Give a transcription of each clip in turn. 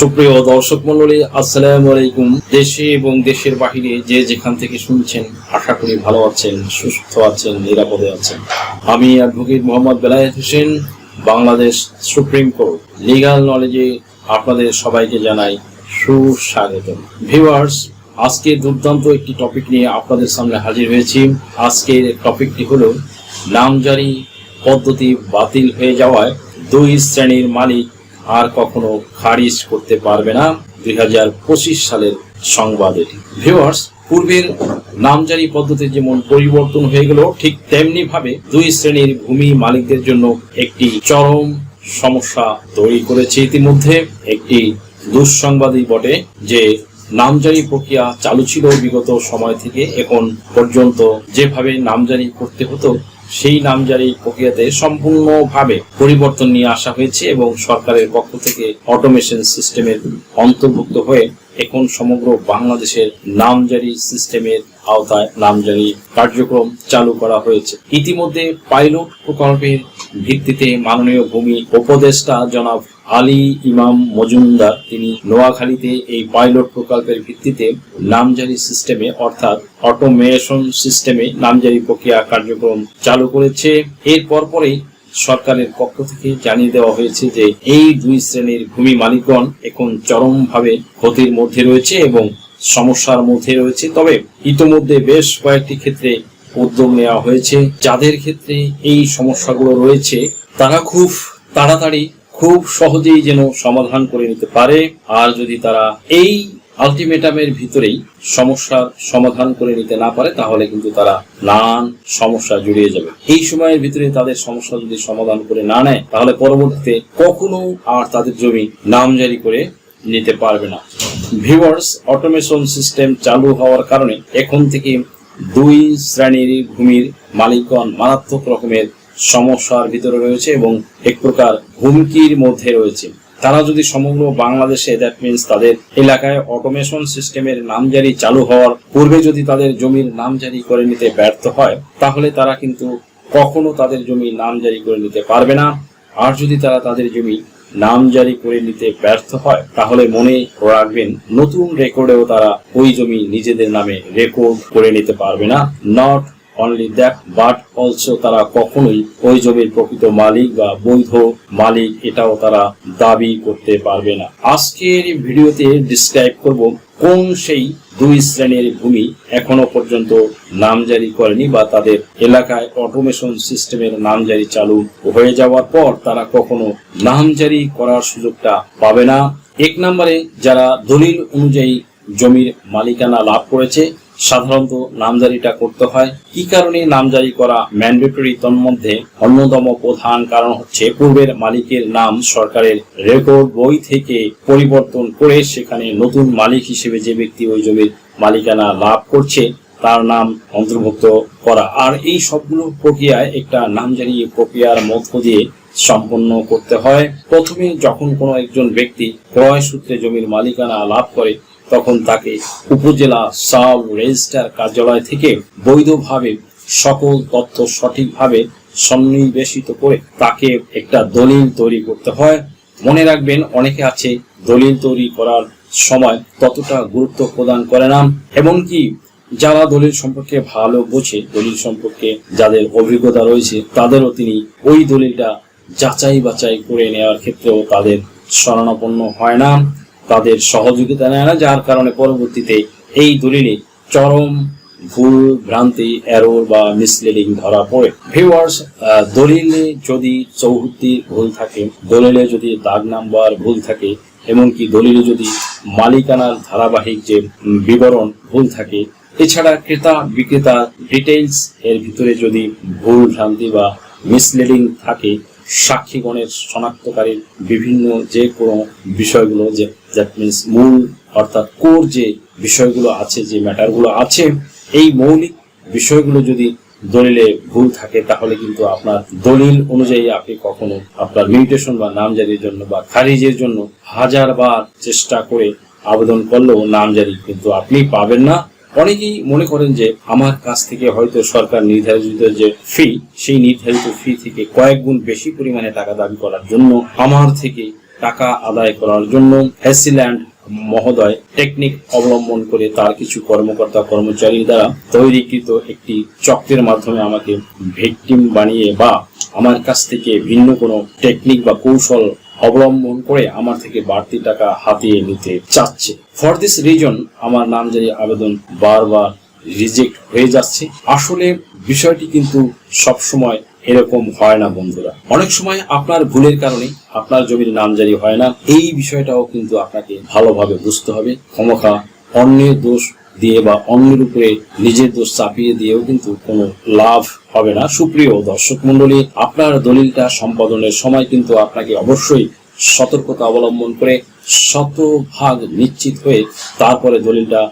সুপ্রিয় দর্শক মন্ডলী, আসসালামু আলাইকুম। দেশে এবং দেশের বাহিরে যে যেখান থেকে শুনছেন, আশা করি ভালো আছেন, সুস্থ আছেন, নিরাপদে আছেন। আমি advocate Mohammad Belayet Hossain, Bangladesh supreme court. Legal নলেজে আপনাদের সবাইকে জানাই সুস্বাগত ভিউয়ার্স, আজকে দুর্দান্ত একটি টপিক নিয়ে আপনাদের সামনে হাজির হয়েছি। আজকের টপিকটি হলো, নামজারি পদ্ধতি বাতিল হয়ে যাওয়ায় দুই শ্রেণির মালিক আর কখনো খারিজ করতে পারবে না দুই হাজার পঁচিশ সালের সংবাদ এটি। ভিউয়ার্স পূর্বের নামজারি পদ্ধতি যেমন পরিবর্তন হয়ে গেল, ঠিক তেমনি ভাবে দুই শ্রেণির ভূমি মালিকদের জন্য একটি চরম সমস্যা তৈরি করেছে ইতিমধ্যে। একটি দুঃসংবাদই বটে যে, নামজারি প্রক্রিয়া চালু ছিল বিগত সময় থেকে, এখন পর্যন্ত যেভাবে নামজারি করতে হতো সেই নামজারি প্রক্রিয়াতে সম্পূর্ণভাবে পরিবর্তন নিয়ে আসা হয়েছে এবং সরকারের পক্ষ থেকে অটোমেশন সিস্টেমের অন্তর্ভুক্ত হয়ে এখন সমগ্র বাংলাদেশের নামজারি সিস্টেমের আওতায় নামজারি কার্যক্রম চালু করা হয়েছে। ইতিমধ্যে পাইলট প্রকল্পের ভিত্তিতে মাননীয় ভূমি উপদেষ্টা জনাব আলী ইমাম মজুমদার, তিনি নোয়াখালীতে এই পাইলট প্রকল্পের ভিত্তিতে নামজারি সিস্টেমে, অর্থাৎ অটোমেশন সিস্টেমে নামজারি প্রক্রিয়া কার্যক্রম চালু করেছে। এর পরপরেই সরকারের পক্ষ থেকে জানিয়ে দেওয়া হয়েছে যে এই দুই শ্রেণির ভূমি মালিকগণ এখন চরমভাবে ক্ষতির মধ্যে রয়েছে এবং সমস্যার মধ্যে রয়েছে। তবে ইতোমধ্যে বেশ কয়েকটি ক্ষেত্রে উদ্যোগ নেওয়া হয়েছে। যাদের ক্ষেত্রে এই সমস্যাগুলো রয়েছে, তারা খুব তাড়াতাড়ি খুব সহজেই যেন সমাধান করে নিতে পারে, আর যদি তারা এই আলটিমেটামের ভিতরেই সমস্যার সমাধান করে নিতে না পারে, তাহলে কিন্তু তারা নানান সমস্যা জড়িয়ে যাবে। এই সময়ের ভিতরে তাদের সমস্যা যদি সমাধান করে না নেয়, তাহলে পরবর্তীতে কখনো আর তাদের জমি নামজারি করে নিতে পারবে না। ভিউয়ার্স অটোমেশন সিস্টেম চালু হওয়ার কারণে এখন থেকে দুই শ্রেণির ভূমির মালিকগণ মারাত্মক রকমের সমস্যার ভিতরে রয়েছে এবং এক প্রকার হুমকির মধ্যে রয়েছে। তারা যদি সমগ্র বাংলাদেশে দ্যাট মিনস তাদের এলাকায় অটোমেশন সিস্টেমের নামজারি চালু হওয়ার পূর্বে যদি তাদের জমির নামজারি করে নিতে ব্যর্থ হয়, তাহলে তারা কিন্তু কখনো তাদের জমি নামজারি করে নিতে পারবে না। আর যদি তারা তাদের জমি নামজারি করে নিতে ব্যর্থ হয়, তাহলে মনে রাখবেন, নতুন রেকর্ডেও তারা ওই জমি নিজেদের নামে রেকর্ড করে নিতে পারবে না। Not only that but also তারা কখনোই ওই জমির প্রকৃত মালিক বা বৈধ মালিক এটাও তারা দাবি করতে পারবে না। আজকের ভিডিওতে ডিসক্রাইব করব কোন সেই দুই শ্রেণির ভূমি এখনও পর্যন্ত নামজারি করেনি বা তাদের এলাকায় অটোমেশন সিস্টেমের নামজারি চালু হয়ে যাওয়ার পর তারা কখনো নামজারি করার সুযোগটা পাবে না। এক নম্বরে যারা দলিল অনুযায়ী জমির মালিকানা লাভ করেছে সাধারণত নামজারিটা করতে হয়। কি কারণে নামজারি করা ম্যান্ডেটরি তন্মধ্যে অন্যতম প্রধান কারণ হচ্ছে পূর্বের মালিকের নাম সরকারের রেকর্ড বই থেকে পরিবর্তন করে সেখানে নতুন মালিক হিসেবে যে ব্যক্তি ওই জমির মালিকানা লাভ করছে, তার নাম অন্তর্ভুক্ত করা। আর এই সবগুলো প্রক্রিয়ায় একটা নামজারি প্রক্রিয়ার মধ্য দিয়ে সম্পন্ন করতে হয়। প্রথমে যখন কোনো একজন ব্যক্তি ক্রয় সূত্রে জমির মালিকানা লাভ করে তখন তাকে উপজেলা সাব রেজিস্ট্রার কার্যালয় থেকে বৈধভাবে সকল তথ্য সঠিকভাবে সন্নিবেশিত করে তাকে একটা দলিল তৈরি করতে হয়। মনে রাখবেন, অনেকে আছে দলিল তৈরি করার সময় ততটা গুরুত্ব প্রদান করে না, এমনকি যারা দলিল সম্পর্কে ভালো বোঝে, দলিল সম্পর্কে যাদের অভিজ্ঞতা রয়েছে, তাদেরও তিনি ওই দলিলটা যাচাই বাছাই করে নেওয়ার ক্ষেত্রেও তাদের শরণাপন্ন হয় না। তাদের সহযোগিতা নেয় না, যার কারণে পরবর্তীতে এই দলিলে চরম ভুল ভ্রান্তি এরর বা মিসলিডিং ধরা পড়ে। ভিউয়ার্স দলিলে যদি চৌহদ্দি ভুল থাকে, দলিলে যদি দাগ নাম্বার ভুল থাকে, এমনকি দলিলে যদি মালিকানার ধারাবাহিক যে বিবরণ ভুল থাকে, এছাড়া ক্রেতা বিক্রেতা ডিটেইলস এর ভিতরে যদি ভুল ভ্রান্তি বা মিসলিডিং থাকে সাক্ষীগণের শনাক্তকারীর বিভিন্ন যে কোনো বিষয়গুলো, যে দ্যাট মিনস মূল অর্থাৎ কোর যে বিষয়গুলো আছে, যে ম্যাটারগুলো আছে, এই মৌলিক বিষয়গুলো যদি দলিলে ভুল থাকে, তাহলে কিন্তু আপনার দলিল অনুযায়ী আপনি কখনো আপনার মিউটেশন বা নামজারির জন্য বা খারিজের জন্য হাজার বার চেষ্টা করে আবেদন করলেও নামজারি কিন্তু আপনি পাবেন না। অনেকেই মনে করেন যে আমার কাছ থেকে হয়তো সরকার নির্ধারিত যে ফি সেই নির্ধারিত ফি থেকে কয়েক গুণ বেশি পরিমাণে টাকা দাবি করার জন্য, আমার থেকে টাকা আদায় করার জন্য হ্যাসিল্যান্ড মহোদয় টেকনিক অবলম্বন করে তার কিছু কর্মকর্তা কর্মচারী দ্বারা তৈরিকৃত একটি চক্রের মাধ্যমে আমাকে ভিকটিম বানিয়ে বা আমার কাছ থেকে ভিন্ন কোনো টেকনিক বা কৌশল অবলম্বন করে আমার থেকে বাড়তি টাকা হাতিয়ে নিতে চাচ্ছে। ফর দিস রিজন আমার নাম নামজারি আবেদন বারবার রিজেক্ট হয়ে যাচ্ছে। আসলে বিষয়টি কিন্তু সব সময় এরকম হয় না, বন্ধুরা। অনেক সময় আপনার ভুলের কারণে আপনার জমির নামজারি হয় না। এই বিষয়টাও কিন্তু আপনাকে ভালোভাবে বুঝতে হবে। ক্ষমতা অন্যের দোষ দিয়ে বা অন্যের উপরে নিজের দোষ চাপিয়ে দিয়েও কিন্তু কোনো লাভ হবে না। সুপ্রিয় দর্শক মন্ডলী আপনার দলিলটা সম্পাদনের সময় কিন্তু আপনাকে অবশ্যই সতর্কতা অবলম্বন করে শতভাগ নিশ্চিত হয়ে তারপরে দলিলটা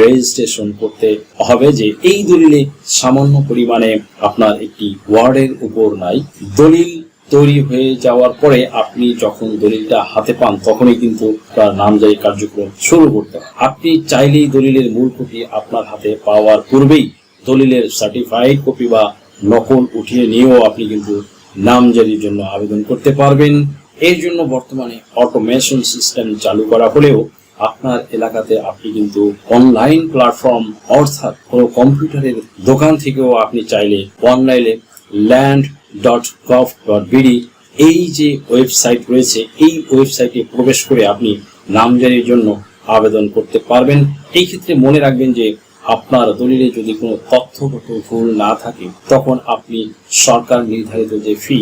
রেজিস্ট্রেশন করতে হবে যে এই দলিলে সামান্য পরিমাণে আপনার একটি ওয়ার্ডের উপর নাই। দলিল তৈরি হয়ে যাওয়ার পরে আপনি যখন দলিলটা হাতে পান, তখনই কিন্তু তার নামজারি কার্যক্রম শুরু করতে হয়। আপনি চাইলেই দলিলের মূল কপি আপনার হাতে পাওয়ার পূর্বেই দলিলের সার্টিফাইড কপি বা নকল উঠিয়ে নিয়েও আপনি কিন্তু নামজারির জন্য আবেদন করতে পারবেন। এর জন্য বর্তমানে অটোমেশন সিস্টেম চালু করা হলেও আপনার এলাকাতে আপনি কিন্তু অনলাইন প্ল্যাটফর্ম অর্থাৎ কোনো কম্পিউটারের দোকান থেকেও আপনি চাইলে অনলাইনে land dot gov dot BD এই যে ওয়েবসাইট রয়েছে, এই ওয়েবসাইটে প্রবেশ করে আপনি নামজারির জন্য আবেদন করতে পারবেন। এই ক্ষেত্রে মনে রাখবেন যে আপনার দলিলে যদি কোনো তথ্যগত ভুল না থাকে, তখন আপনি সরকার নির্ধারিত যে ফি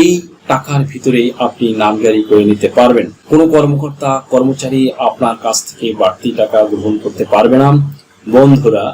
এই টাকার ভিতরেই আপনি নামজারি করে নিতে পারবেন। কোনো কর্মকর্তা, কর্মচারী আপনার কাছ থেকে বাড়তি টাকা গ্রহণ করতে পারবে না। বন্ধুরা,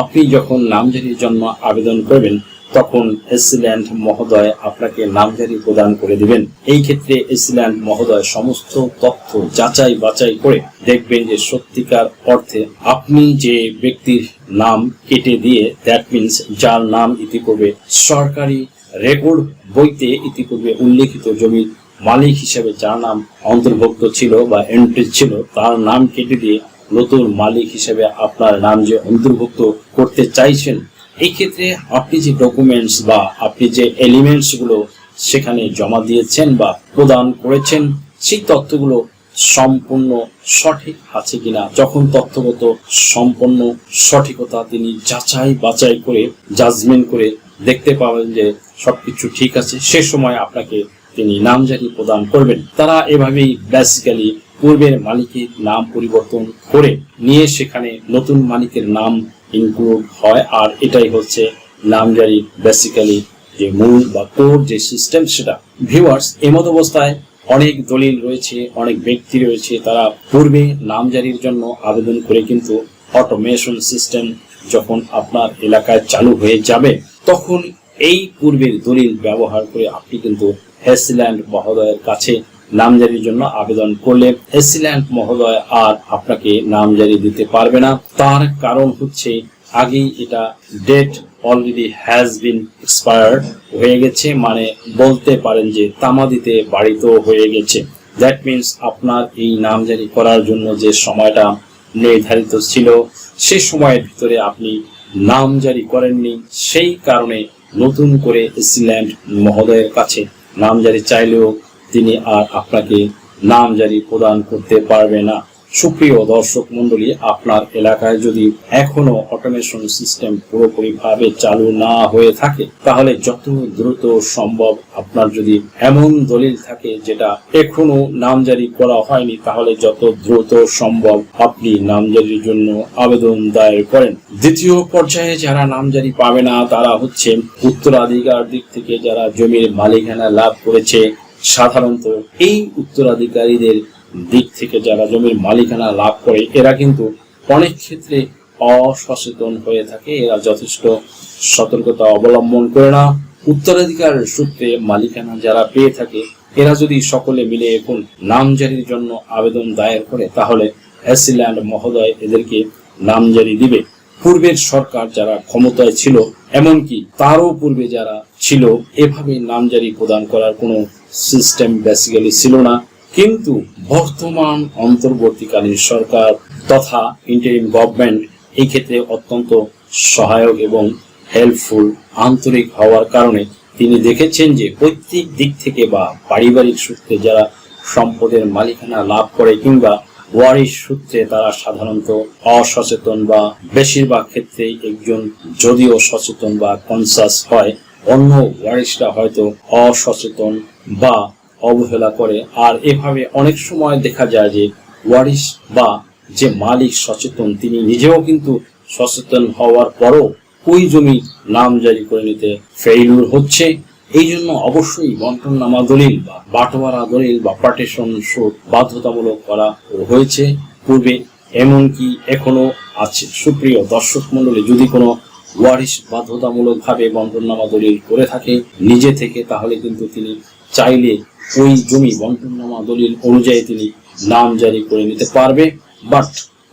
আপনি যখন নামজারির জন্য আবেদন করবেন তখন এসিল্যান্ড মহোদয় আপনাকে নামজারি প্রদান করে দিবেন। এই ক্ষেত্রে এসিল্যান্ড মহোদয় সমস্ত তথ্য যাচাই বাছাই করে দেখবেন যে সত্যিকার অর্থে আপনি যে ব্যক্তির নাম কেটে দিয়ে দ্যাট মিনস যার নাম ইতিপূর্বে সরকারি রেকর্ড বইতে ইতিপূর্বে উল্লেখিত জমির মালিক হিসেবে যার নাম অন্তর্ভুক্ত ছিল বা এন্ট্রি ছিল, তার নাম কেটে দিয়ে নতুন মালিক হিসেবে আপনার নাম যে অন্তর্ভুক্ত করতে চাইছেন এই ক্ষেত্রে আপনি যে ডকুমেন্টস বা আপনি যে এলিমেন্টসগুলো সেখানে জমা দিয়েছেন বা প্রদান করেছেন, সেই তথ্যগুলো সম্পূর্ণ সঠিক আছে কিনা, যখন তথ্যগত সম্পূর্ণ সঠিকতা তিনি যাচাই বাছাই করে জাজমেন্ট করে দেখতে পাবেন যে সবকিছু ঠিক আছে, সে সময় আপনাকে তিনি নাম নামজারি প্রদান করবেন। তারা এভাবেই বেসিক্যালি পূর্বের মালিকের নাম পরিবর্তন করে নিয়ে সেখানে নতুন মালিকের নাম ইনক্লুড হয়, আর এটাই হচ্ছে নামজারি বেসিক্যালি যে মূল বা কোর যে সিস্টেম সেটা। ভিউয়ার্স এমত অবস্থায় অনেক দলিল রয়েছে, অনেক ব্যক্তি রয়েছে, তারা পূর্বে নামজারির জন্য আবেদন করে কিন্তু অটোমেশন সিস্টেম যখন আপনার এলাকায় চালু হয়ে যাবে, তখন এই পূর্বের দলিল ব্যবহার করে আপনি কিন্তু হেসিল্যান্ড মহোদয়ের কাছে নামজারির জন্য আবেদন করলে হেসিল্যান্ড মহোদয় আর আপনাকে নামজারি দিতে পারবে না। তার কারণ হচ্ছে আগেই এটা date already has been expired হয়ে গেছে মানে বলতে পারেন যে তামাদিতে বাড়িত হয়ে গেছে। দ্যাট মিনস আপনার এই নামজারি করার জন্য যে সময়টা নির্ধারিত ছিল, সে সময়ের ভিতরে আপনি নামজারি করেননি। সেই কারণে নতুন করে ইসল্যান্ড মহোদয়ের কাছে নামজারি চাইলেও তিনি আর আপনাকে নামজারি প্রদান করতে পারবে না। সুপ্রিয় দর্শক মন্ডলী আপনার এলাকায় যদি এখনও অটোমেশন সিস্টেম পুরোপুরিভাবে চালু না হয়ে থাকে, তাহলে যত দ্রুত সম্ভব আপনার যদি এমন দলিল থাকে যেটা এখনও নামজারি করা হয়নি, তাহলে যত দ্রুত সম্ভব আপনি নামজারির জন্য আবেদন দায়ের করেন। দ্বিতীয় পর্যায়ে যারা নামজারি পাবে না, তারা হচ্ছে উত্তরাধিকার দিক থেকে যারা জমির মালিকানা লাভ করেছে সাধারণত এই উত্তরাধিকারীদের দিক থেকে যারা জমির মালিকানা লাভ করে, এরা কিন্তু অনেক ক্ষেত্রে অসচেতন হয়ে থাকে। এরা যথেষ্ট সতর্কতা অবলম্বন করে না। উত্তরাধিকার সূত্রে মালিকানা যারা পেয়ে থাকে, এরা যদি সকলে মিলে এখন নামজারির জন্য আবেদন দায়ের করে, তাহলে হ্যাসিল্যান্ড মহোদয় এদেরকে নামজারি দিবে। পূর্বের সরকার যারা ক্ষমতায় ছিল, এমনকি তারও পূর্বে যারা ছিল, এভাবে নামজারি প্রদান করার কোনো সিস্টেম বেসিক্যালি ছিল না। কিন্তু বর্তমান অন্তর্বর্তীকালীন সরকার তথা ইন্টারিম গভর্নমেন্ট এই ক্ষেত্রে অত্যন্ত সহায়ক এবং হেল্পফুল আন্তরিক হওয়ার কারণে তিনি দেখেছেন যে প্রত্যেক দিক থেকে বা পারিবারিক সূত্রে যারা সম্পদের মালিকানা লাভ করে কিংবা ওয়ারিশ সূত্রে তারা সাধারণত অসচেতন বা বেশিরভাগ ক্ষেত্রেই একজন যদিও সচেতন বা কনসাস হয় অন্য ওয়ারিশরা হয়তো অসচেতন বা অবহেলা করে। আর এভাবে অনেক সময় দেখা যায় যে ওয়ারিশ বা যে মালিক সচেতন, তিনি নিজেও কিন্তু সচেতন হওয়ার পরও ওই জমি নাম জারি করে নিতে ফেইলুর হচ্ছে। এই জন্য অবশ্যই বন্টন নামা দলিল বা বাটোয়ারা দলিল বা পার্টিশন শোধ বাধ্যতামূলক করা হয়েছে। পূর্বে এমনকি এখনও আছে। সুপ্রিয় দর্শক মন্ডলী যদি কোনো ওয়ারিশ বাধ্যতামূলক ভাবে বন্টননামা দলিল করে থাকে। নিজে থেকে তাহলে কিন্তু তিনি চাইলে ওই জমি বন্টননামা দলিল অনুযায়ী তিনি নাম জারি করে নিতে পারবে। বাট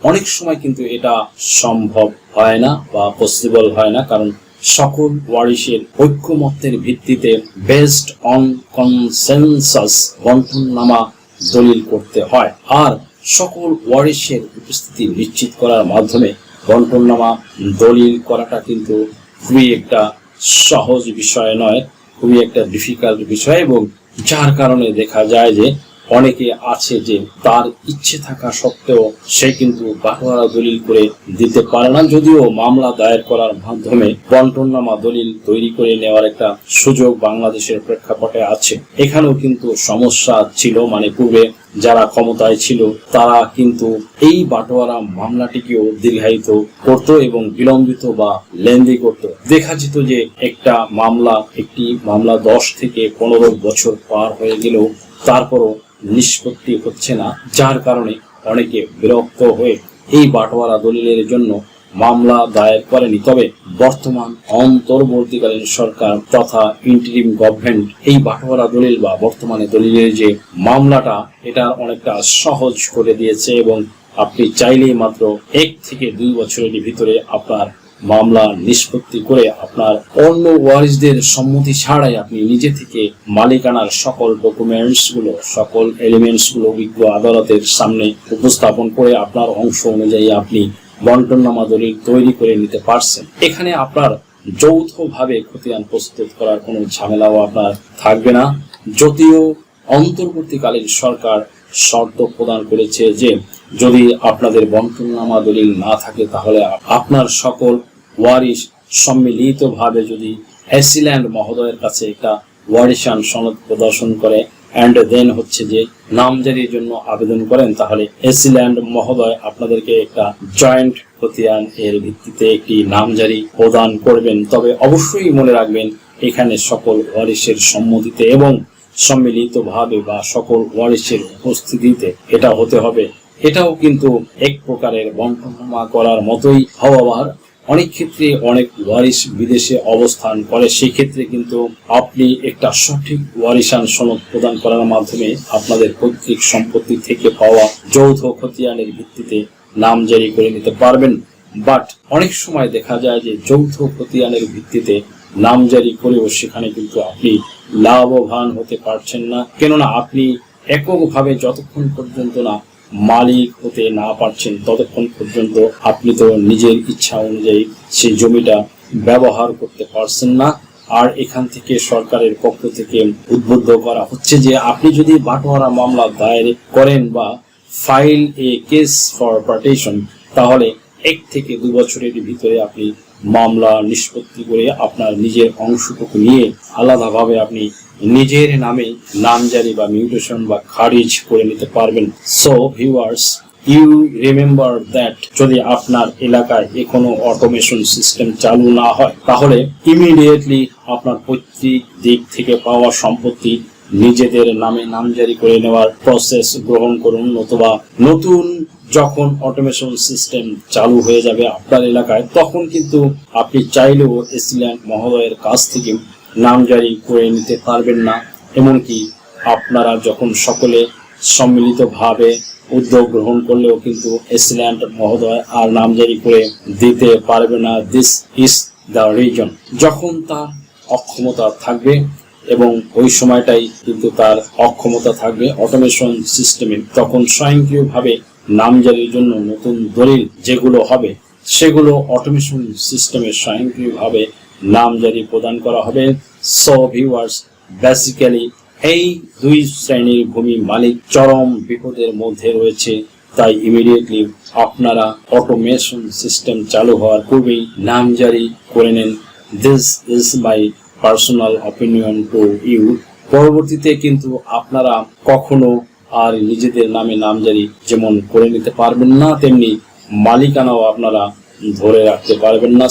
অনেক সময় কিন্তু এটা সম্ভব হয় না বা পসিবল হয় না, কারণ সকল ওয়ারিশের ঐক্যমত্যের ভিত্তিতে বেস্ট অন কনসেনসাস বন্টননামা দলিল করতে হয়। আর সকল ওয়ারিশের উপস্থিতি নিশ্চিত করার মাধ্যমে বন্টননামা দলিল করাটা কিন্তু খুবই একটা সহজ বিষয় নয়, খুবই একটা ডিফিকাল্ট বিষয় এবং যার কারণে দেখা যায় যে অনেকে আছে যে তার ইচ্ছে থাকা সত্ত্বেও সে কিন্তু বাটোয়ারা দলিল করে দিতে পারে না। যদিও মামলা দায়ের করার মাধ্যমে বন্টননামা দলিল তৈরি করে নেওয়ার একটা সুযোগ বাংলাদেশের প্রেক্ষাপটে আছে। এখানেও কিন্তু সমস্যা ছিল মানে পূর্বে যারা ক্ষমতায় ছিল তারা কিন্তু এই বাটোয়ারা মামলাটিকেও দীর্ঘায়িত করত এবং বিলম্বিত বা লেন্দি করত। দেখা যেত যে একটা মামলা, একটি মামলা দশ থেকে পনেরো বছর পার হয়ে গেলেও তারপরও নিষ্পত্তি হচ্ছে না, যার কারণে অনেকে বিরক্ত হয়ে এই বাটোয়ারা দলিলের জন্য মামলা দায়ের করেনি। তবে বর্তমান অন্তর্বর্তীকালীন সরকার তথা ইন্টারিম গভর্নমেন্ট এই বাটোয়ারা দলিল বা বর্তমানে দলিলের যে মামলাটা, এটা অনেকটা সহজ করে দিয়েছে এবং আপনি চাইলেই মাত্র এক থেকে দুই বছরের ভিতরে আপনার মামলা নিষ্পত্তি করে আপনার অন্য ওয়ারিসদের সম্মতি ছাড়াই আপনি নিজে থেকে মালিকানার সকল ডকুমেন্টসগুলো সকল এলিমেন্টসগুলো বিজ্ঞ আদালতের সামনে উপস্থাপন করে আপনার অংশ অনুযায়ী আপনি বন্টননামা দলিল তৈরি করে নিতে পারছেন। এখানে আপনার যৌথভাবে খতিয়ান প্রস্তুত করার কোনো ঝামেলাও আপনার থাকবে না। যদিও অন্তর্বর্তীকালীন সরকার শর্ত প্রদান করেছে যে, যদি আপনাদের বন্টননামা দলিল না থাকে তাহলে আপনার সকল ওয়ারিশ সম্মিলিতভাবে যদি এসিল্যান্ড মহোদয়ের কাছে একটা ওয়ারিশান সনদ প্রদর্শন করে অ্যান্ড দেন হচ্ছে যে নামজারির জন্য আবেদন করেন, তাহলে এসিল্যান্ড মহোদয় আপনাদেরকে একটা জয়েন্ট খতিয়ান এর ভিত্তিতে একটি নামজারি প্রদান করবেন। তবে অবশ্যই মনে রাখবেন, এখানে সকল ওয়ারিশের সম্মতিতে এবং সম্মিলিতভাবে বা সকল ওয়ারিশের উপস্থিতিতে এটা হতে হবে। এটাও কিন্তু এক প্রকারের বন্টনামা করার মতোই হওয়ার অনেক ক্ষেত্রে অনেক ওয়ারিশ বিদেশে অবস্থান করে সেই ক্ষেত্রে কিন্তু আপনি একটা সঠিক ওয়ারিশান সনদ প্রদান করার মাধ্যমে আপনাদের পৈতৃক সম্পত্তি থেকে পাওয়া যৌথ খতিয়ানের ভিত্তিতে নাম জারি করে নিতে পারবেন। বাট অনেক সময় দেখা যায় যে যৌথ খতিয়ানের ভিত্তিতে নাম জারি করেও সেখানে কিন্তু আপনি লাভবান হতে পারছেন না। কেননা আপনি এককভাবে যতক্ষণ পর্যন্ত না মালিক হতে না পারছেন ততক্ষণ পর্যন্ত আপনি তো নিজের ইচ্ছা অনুযায়ী সেই জমিটা ব্যবহার করতে পারছেন না। আর এখান থেকে সরকারের পক্ষ থেকে উদ্বুদ্ধ করা হচ্ছে যে আপনি যদি বাটোয়ারা মামলা দায়ের করেন বা file a case for partition তাহলে এক থেকে দু বছরের ভিতরে আপনি মামলা নিষ্পত্তি করে আপনার নিজের অংশটুকু নিয়ে আলাদাভাবে আপনি নিজের নামে নামজারি বা মিউটেশন বা খারিজ করে নিতে পারবেন। So viewers you remember that যদি আপনার এলাকায় কোনো অটোমেশন সিস্টেম চালু না হয়, তাহলে ইমিডিয়েটলি আপনার পৈতৃক দিক থেকে পাওয়া সম্পত্তি নিজেদের নামে নামজারি করে নেওয়ার প্রসেস গ্রহণ করুন, নতুবা নতুন যখন অটোমেশন সিস্টেম চালু হয়ে যাবে আপনার এলাকায়, তখন কিন্তু আপনি চাইলেও এসিল্যান্ড মহোদয়ের কাছ থেকে নামজারি করে নিতে পারবেন না। এমনকি আপনারা যখন সকলে সম্মিলিতভাবে উদ্যোগ গ্রহণ করলেও কিন্তু এসিল্যান্ড মহোদয় আর নাম জারি করে দিতে পারবে না। দিস ইজ দ্য রিজন যখন তার অক্ষমতা থাকবে এবং ওই সময়টাই কিন্তু তার অক্ষমতা থাকবে অটোমেশন সিস্টেমে তখন স্বয়ংক্রিয়ভাবে নামজারির জন্য নতুন দলিল যেগুলো হবে, সেগুলো অটোমেশন সিস্টেমে স্বয়ংক্রিয়ভাবে নামজারি প্রদান করা হবে সো ভিউয়ার্স বেসিক্যালি এই দুই শ্রেণির ভূমি মালিক চরম বিপদের মধ্যে রয়েছে। তাই ইমিডিয়েটলি আপনারা অটোমেশন সিস্টেম চালু হওয়ার পূর্বেই নামজারি করে নেন। This is my personal opinion to you পরবর্তীতে কিন্তু আপনারা কখনো আর নিজেদের নামে নামজারি যেমন করে নিতে পারবেন না, তেমনি মালিকানাও আপনারা ধরে রাখতে পারবেন না।